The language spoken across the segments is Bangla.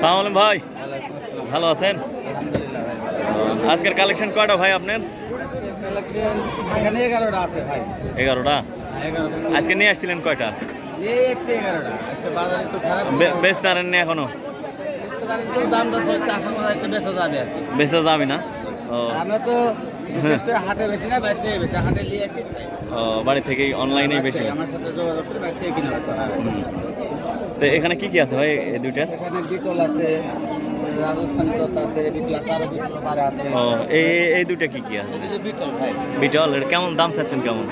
সালাম ভাই। ভালো আছেন? আজকের কালেকশন কয়টা ভাই আপনার? এগারোটা? আছে ভাই এগারোটা আজকে নিয়ে আসছিলেন কয়টা? বেচতে পারেন না এখনও? বেচা যাবে আর কি যাবে না? ও। আমরা তো বেশি না বাইরে থেকে বেচি হাটে নিয়ে ও, বাড়ি থেকেই অনলাইনেই বেশি? আমার সাথে যোগাযোগ করে বাইরে থেকে কিনে। তো এখানে কি কি আছে ভাই এই দুইটা? এখানে বিটল আছে রাজস্থানি তত আছে বিটল আছে আরও বিটল পারে আছে। ও এই এই- দুইটা কি কি আছে? বিটল ভাই। বিটল এটা কেমন দাম চাচ্ছেন কেমন?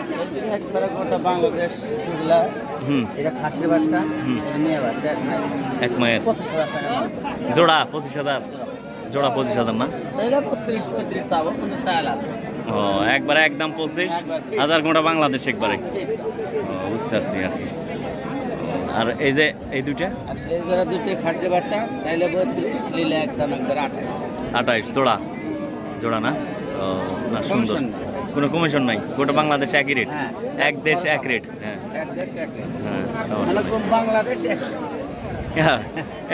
একবারে গোটা বাংলাদেশ এগুলা হুম। এটা খাসির বাচ্চা এটা মেয়ে বাচ্চা এক মায়ের। এক মায়ের। পঁচিশ হাজার টাকা জোড়া পঁচিশ হাজার। জোড়া পঁচিশ হাজার না? সেইটা বত্রিশ পঁয়ত্রিশ চাবো কিন্তু চাই লাভ ও একবারে একদম পঁচিশ হাজার গোটা বাংলাদেশ একবারে। বুঝতে পারছি আর আর এই যে এই দুইটা? আর এই যারা দুটি খাসির বাচ্চা চাইলে বত্রিশ নিলে একদম একবার আঠাশ। আঠাইশ জোড়া? জোড়া না? ও না সুন্দর। কোনো কমিশন নাই? গোটা বাংলাদেশ একই রেট হ্যাঁ। এক দেশ এক রেট হ্যাঁ। এক দেশ এক rate। হ্যাঁ মানে কোন বাংলাদেশ এক। হ্যাঁ,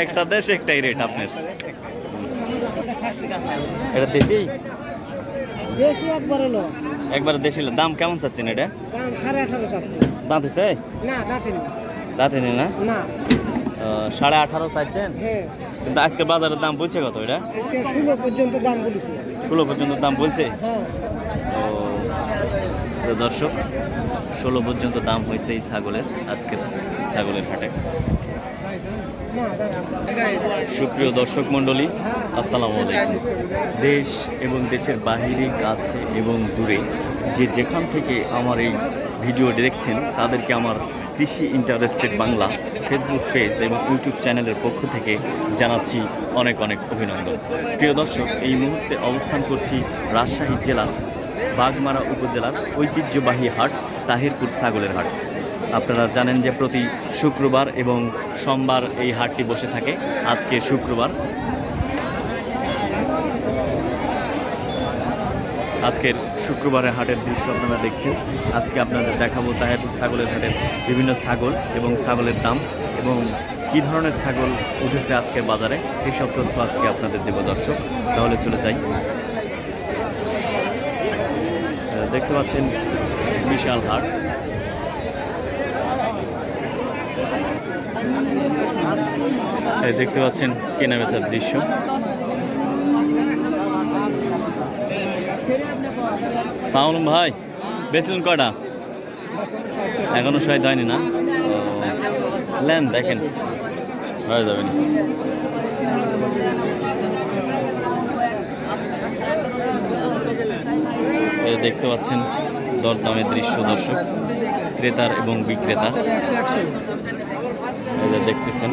একটা দেশ একটাই রেট আপনার। একটা দেশ এটা বেশি একবার হলো। একবার দেশি দাম কেমন চাচ্ছেন এটা? কারণ সাড়ে আঠারো দাঁতে চাই না দাঁতিনি দাঁতে নেই না? না। সাড়ে আঠারো চাইছেন? হ্যাঁ। কিন্তু আজকে বাজারের দাম বলছে কত এটা? ষোলো পর্যন্ত দাম বলেছি। ষোলো পর্যন্ত দাম বলছে? হ্যাঁ। তো দর্শক ষোলো পর্যন্ত দাম হয়েছে এই ছাগলের আজকের ছাগলের হাটে। সুপ্রিয় দর্শক মণ্ডলী আসসালামু আলাইকুম। দেশ এবং দেশের বাহিরে কাছে এবং দূরে যে যেখান থেকে আমার এই ভিডিও দেখছেন তাদেরকে আমার কৃষি ইন্টারেস্টেড বাংলা ফেসবুক পেজ এবং ইউটিউব চ্যানেলের পক্ষ থেকে জানাচ্ছি অনেক অনেক অভিনন্দন। প্রিয় দর্শক, এই মুহূর্তে অবস্থান করছি রাজশাহী জেলার বাগমারা উপজেলার ঐতিহ্যবাহী হাট, তাহিরপুর ছাগলের হাট। আপনারা জানেন যে প্রতি শুক্রবার এবং সোমবার এই হাটটি বসে থাকে। আজকে শুক্রবার আজকের শুক্রবারের হাটের দৃশ্য আপনারা দেখছেন। আজকে আপনাদের দেখাবো তাহেরপুর ছাগলের হাটের বিভিন্ন ছাগল এবং ছাগলের দাম এবং কী ধরনের ছাগল উঠেছে আজকে বাজারে, এইসব তথ্য আজকে আপনাদের দেব দর্শক। তাহলে চলে যাই। দেখতে পাচ্ছেন বিশাল হাট। দেখতে পাচ্ছেন কেনা বেচার দৃশ্য। সাউন ভাই বেচলেন কয়টা? এখনও শহীদ হয়নি না? নেন দেখেন। হয়ে যাবেন দেখতে পাচ্ছেন, দরদামের দৃশ্য দর্শক, ক্রেতার এবং বিক্রেতা। দেখতেছেন।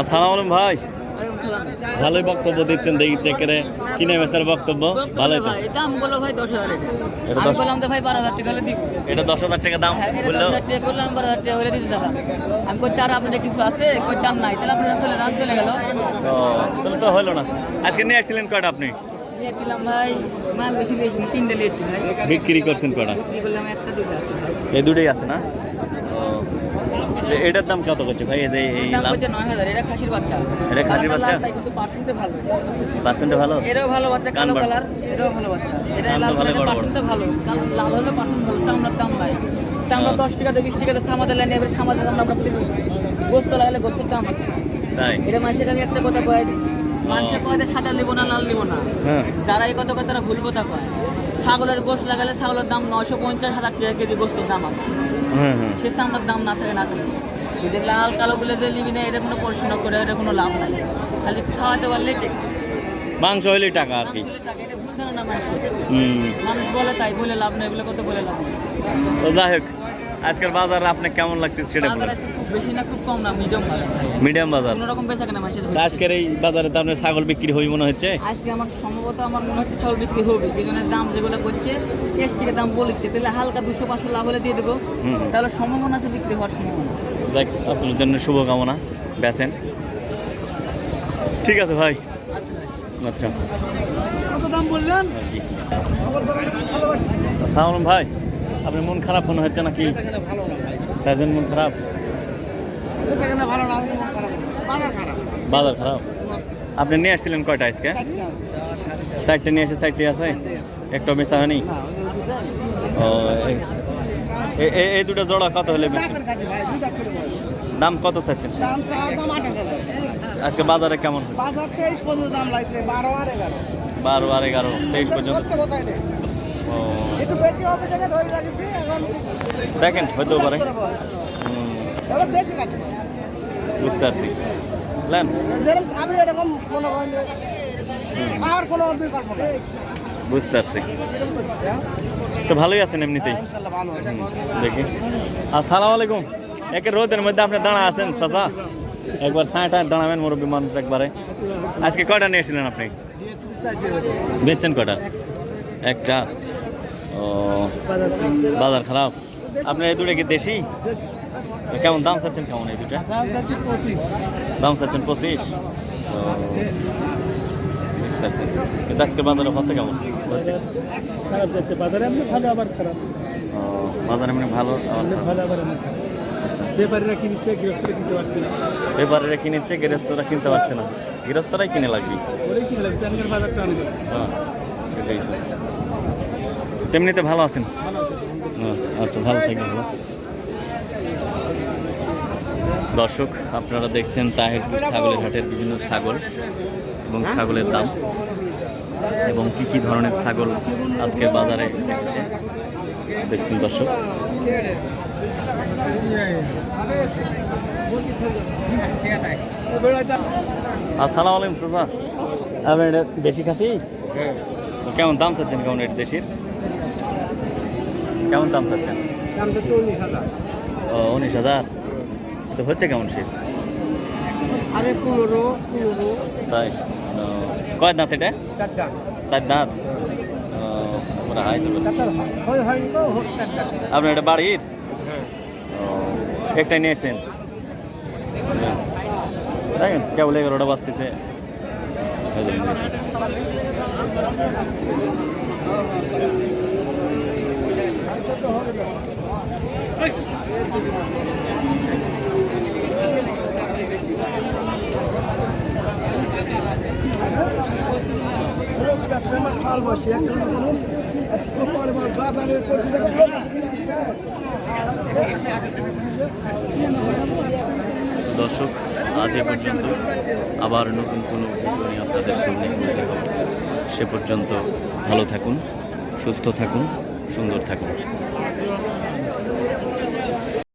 আসসালামু আলাইকুম ভাই। ভালোই বক্তব্য দিচ্ছেন দেখি চেকেরে কিনে বেচার বক্তব্য? ভালোই তো। দাম বলো ভাই দশ হাজার এটা আমি দশ- বললাম তো ভাই বারো হাজার টাকা হলে দিব। এটা দশ হাজার টাকা দাম হ্যাঁ, বলল। টাকা করলাম বারো হাজার টাকা হলে দিতে চালাম। আমি কই চার আপনাদের কিছু আছে? কই চার নাই। তাহলে আপনারা চলে যান চলে গেল। তাহলে তো হলো না। আজকে নিয়ে আসছিলেন কয়টা আপনি? নিয়েছিলাম ভাই মাল বেশি বেশি না তিনটে নিয়েছি ভাই। বিক্রি করছেন কয়টা? বিক্রি করলাম একটা দুটো আছে এই দুটোই আছে না? এটার দাম কত করছে ভাই? এই এই দাম হচ্ছে নয় হাজার। এটা খাসির বাচ্চা। এটা খাসির বাচ্চা? তাই কিন্তু পার্সেন্টে ভালো। পার্সেন্টে ভালো? এটাও ভালো বাচ্চা কালো কালার এটাও ভালো বাচ্চা। এটা লাল বড়। পার্সেন্টে ভালো। লাল হলে পার্সেন্ট ভালো চামড়ার দাম নাই। চামড়া আচ্ছা। দশ টাকাতে বিশ টাকাতে সামাদের লাইনে এবার সামাদের দাম আমরা প্রতি গোস্ত লাগালে গোস্তের দাম আছে। তাই? এটা মানুষের আমি একটা কথা কয়ে। দিই মানুষের কয়ে সাদা লিবো না লাল লিবো না। হ্যাঁ। যারা এই কথা কথা তারা ভুল কথা কয়। ছাগলের গোস লাগালে ছাগলের দাম নয়শো পঞ্চাশ হাজার টাকা কেজি গোস্তের দাম আছে। সে চামড়ার দাম না থাকে না থাকে। যদি লাল কালো গুলো যে লিবি না এটা কোনো প্রশ্ন করে এটা কোনো লাভ নাই। খালি খাওয়াতে পারলে মাংস হইলে টাকা আর কি। মানুষ বলে তাই বলে লাভ নেই বলে কত বলে লাভ নেই। যাই হোক। আজকের বাজার আপনার কেমন লাগতেছে সেটা বাজার বলুন। খুব বেশি না খুব কম না মিডিয়াম বাজার। মিডিয়াম বাজার। কোনো রকম বেচা কেনা মানুষের আজকের এই বাজারে তো আপনার ছাগল বিক্রি হই মনে হচ্ছে? আজকে আমার সম্ভবত আমার মনে হচ্ছে চাউল বিক্রি হবে। বিজনের দাম যেগুলো করছে কেস থেকে দাম বলিচ্ছে তাহলে হালকা দুশো পাঁচশো লাভ হলে দিয়ে দেবো। হুম। তাহলে সম্ভাবনা আছে বিক্রি হওয়ার সম্ভাবনা। যাক আপনার জন্য শুভকামনা। বেচেন। ঠিক আছে ভাই। আচ্ছা আচ্ছা। কত দাম বললেন? সালাম ভাই। আপনি মন খারাপ মনে হচ্ছে নাকি তাই জন্য মন খারাপ। বাজার খারাপ আপনি নিয়ে আসছিলেন কয়টা আজকে চারটে নিয়ে এসে চারটে আছে একটা মিশা হয়নি। ও, এই- দুটো জোড়া কত হলে। দাম কত চাচ্ছেন। আজকে বাজারে কেমন বারো আর এগারো বারো আর এগারো তেইশ পর্যন্ত ও একটু বেশি হবে দেখে ধরে রাখছি এখন দেখেন হতেও পারে। বুঝতে পারছি। লেন যেরকম আমি এরকম মনে করেন আর কোনো বিকল্প নেই। বুঝতে পারছি। তো ভালোই আছেন এমনিতেই? হ্যাঁ, দেখি। আসসালামু আলাইকুম। একে রোদের মধ্যে আপনি দাঁড়া আছেন চাচা? একবার ছায় টায় দাঁড়াবেন মুরব্বী মানুষ একবারে। আজকে কয়টা নিয়ে এসেছিলেন আপনি? বেচছেন কয়টা? একটা। ও বাজার খারাপ। আপনার এই দুটো কি দেশি? কেমন দাম চাচ্ছেন কেমন এই দুটা? দাম চাচ্ছেন পঁচিশ। কিন্তু আজকে বাজারে হচ্ছে কেমন? হচ্ছে? খারাপ যাচ্ছে বাজারে এমনি ভালো আবার খারাপ। ও বাজার এমনি ভালো আবার। ভালো। ব্যাপারীরা কিনছে গৃহস্থরা কিনতে পারছে না। ব্যাপারীরা কিনেছে গৃহস্থরা কিনতে পারছে না। গৃহস্থরাই কিনে লাগবে। ওরাই কিনে লাগবে বাজারটা আনবে। হ্যাঁ সেটাই তো। তেমনিতে ভালো আছেন? হ্যাঁ, আচ্ছা ভালো থাকবেন ভালো দর্শক আপনারা দেখছেন তাহিরপুর ছাগলের হাটের বিভিন্ন ছাগল এবং ছাগলের দাম এবং কি কি ধরনের ছাগল আজকের বাজারে এসেছে। দেখছেন দর্শক। আসসালামু আলাইকুম চাচা। আপনি এটা দেশি খাসি? কেমন দাম চাচ্ছেন কেমন এটা দেশির? কেমন দাম চাচ্ছেন? তো উনিশ হাজার। ও উনিশ হাজার? তো হচ্ছে কেমন শেষ? আরে পনেরো পনেরো তাই? কয় দাঁত এটা? চার দাঁত। হয়। আপনার এটা বাড়ির? ও, একটাই নিয়ে এসছেন দেখেন কেবল এগারোটা বাজতেছে। ওই জন্য নিয়ে এসেছি। দর্শক, আজ এ পর্যন্ত আবার নতুন কোনো ভিডিও নিয়ে আপনাদের সামনে সে পর্যন্ত ভালো থাকুন, সুস্থ থাকুন, সুন্দর থাকুন।